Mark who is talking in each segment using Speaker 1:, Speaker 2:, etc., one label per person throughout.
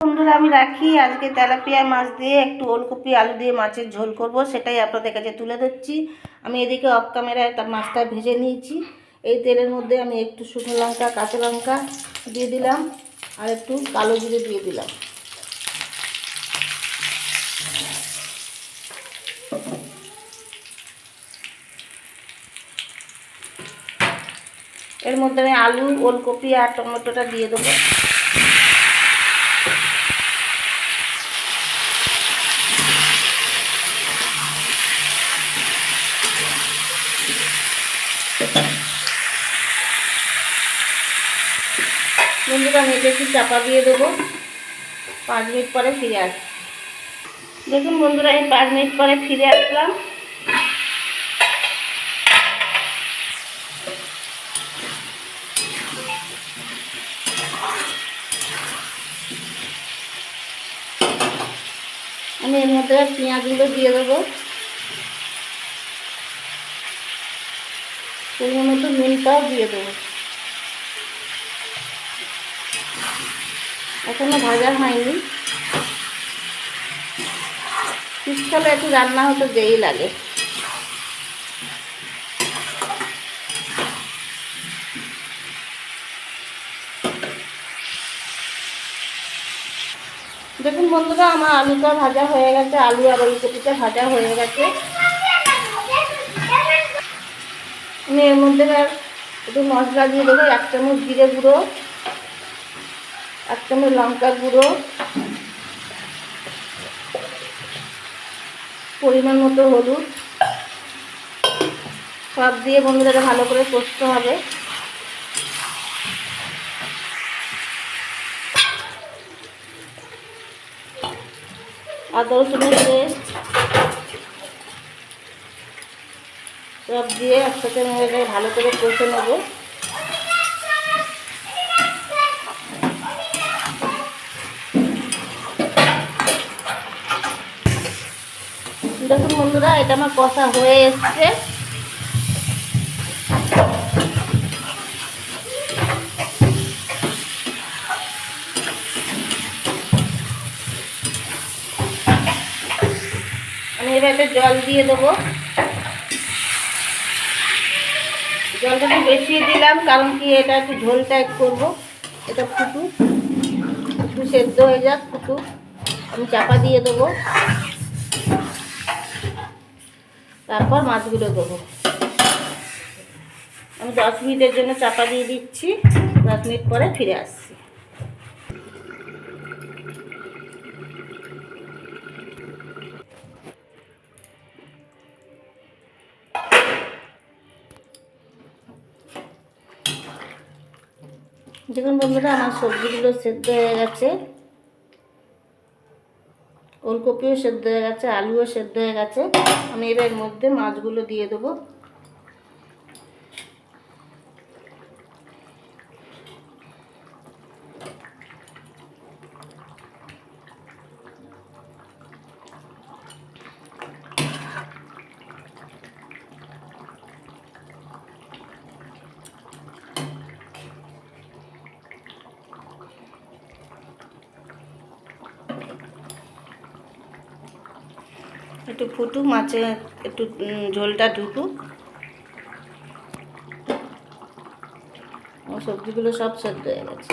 Speaker 1: বন্ধুরা, আমি রাখি। আজকে তেলাপিয়া মাছ দিয়ে একটু ওলকপি আলু দিয়ে মাছের ঝোল করব, সেটাই আপনাদের কাছে তুলে ধরছি। আমি এদিকে অফ ক্যামেরায় তার মাছটা ভেজে নিয়েছি। এই তেলের মধ্যে আমি একটু শুকনো লঙ্কা, কাঁচা লঙ্কা দিয়ে দিলাম, আর একটু কালো জিরে দিয়ে দিলাম। এর মধ্যে আমি আলু, ওলকপি আর টমেটোটা দিয়ে দেবো। আমি এটা একটু চাপা দিয়ে দেবো। পাঁচ মিনিট পরে ফিরে আসছি দেখুন বন্ধুরা আমি পাঁচ মিনিট পরে ফিরে আসলাম। আমি এর মধ্যে পেঁয়াজগুলো দিয়ে দেবো। পরিমাণ মতো নুনটাও দিয়ে দেবো। এখনও ভাজা হয়নি। শীতকালে একটু রান্না হতে দেরি লাগে। দেখুন বন্ধুরা, আমার আলুটা ভাজা হয়ে গেছে, আলু আর ওলকপিটা ভাজা হয়ে গেছে। আমি এর মধ্যে একটু মশলা দিয়ে দেবো, এক চামচ জিরে গুঁড়ো। এক চামচ লঙ্কার গুঁড়ো। পরিমাণ মতো হলুদ। সব দিয়ে বন্ধুরা ভালো করে কষতে হবে। আদা রসুনের পেস্ট সব দিয়ে একসাথে ভালো করে কষে নেব দেখুন বন্ধুরা এটা আমার কষা হয়ে এসছে। আমি এবার জল দিয়ে দেবো। জলটা একটু বেশি দিলাম, কারণ কি এটা একটু ঝোল টাইপ করব। এটা ফুটু একটু সেদ্ধ হয়ে যাক ফুটু আমি চাপা দিয়ে দেবো। তারপর মাছগুলো দেবো। আমি দশ মিনিটের জন্য চাপা দিয়ে দিচ্ছি, দশ মিনিট পরে ফিরে আসছি। দেখুন বন্ধুরা, আমার সবজিগুলো সেদ্ধ হয়ে গেছে। ওলকপিও সেদ্ধ হয়ে গেছে আলুও সেদ্ধ হয়ে গেছে। আমি এবার মধ্যে মাছগুলো দিয়ে দেবো। একটু ফুটুক, মাছে একটু ঝোলটা ঢুকুক। সবজিগুলো সব সেদ্ধ হয়ে গেছে।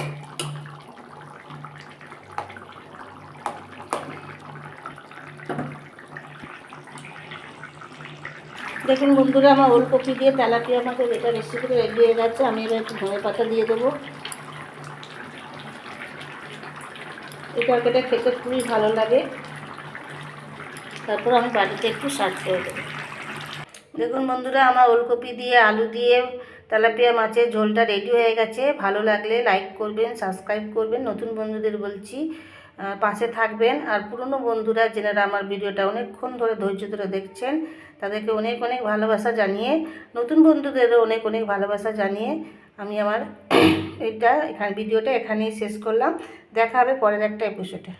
Speaker 1: দেখুন বন্ধুরা, আমার ওলকপি দিয়ে তেলাপিয়া মাছের এটা রেসিপি রেডি হয়ে গেছে। আমি এবার একটু ধনে পাতা দিয়ে দেবো। এই তরকারিটা খেতে খুবই ভালো লাগে। তারপর আমি বাড়িতে একটু সার্ভ করে দেবো। দেখুন বন্ধুরা, আমার ওলকপি দিয়ে, আলু দিয়ে, তেলাপিয়া মাছের ঝোলটা রেডি হয়ে গেছে। ভালো লাগলে লাইক করবেন সাবস্ক্রাইব করবেন। নতুন বন্ধুদের বলছি পাশে থাকবেন। আর পুরনো বন্ধুরা, যেনারা আমার ভিডিওটা অনেকক্ষণ ধরে, ধৈর্য ধরে দেখছেন, তাদেরকে অনেক অনেক ভালোবাসা জানিয়ে, নতুন বন্ধুদেরও অনেক অনেক ভালোবাসা জানিয়ে আমি আমার এটা এখানে, ভিডিওটা এখানেই শেষ করলাম। দেখা হবে পরের একটা এপিসোডে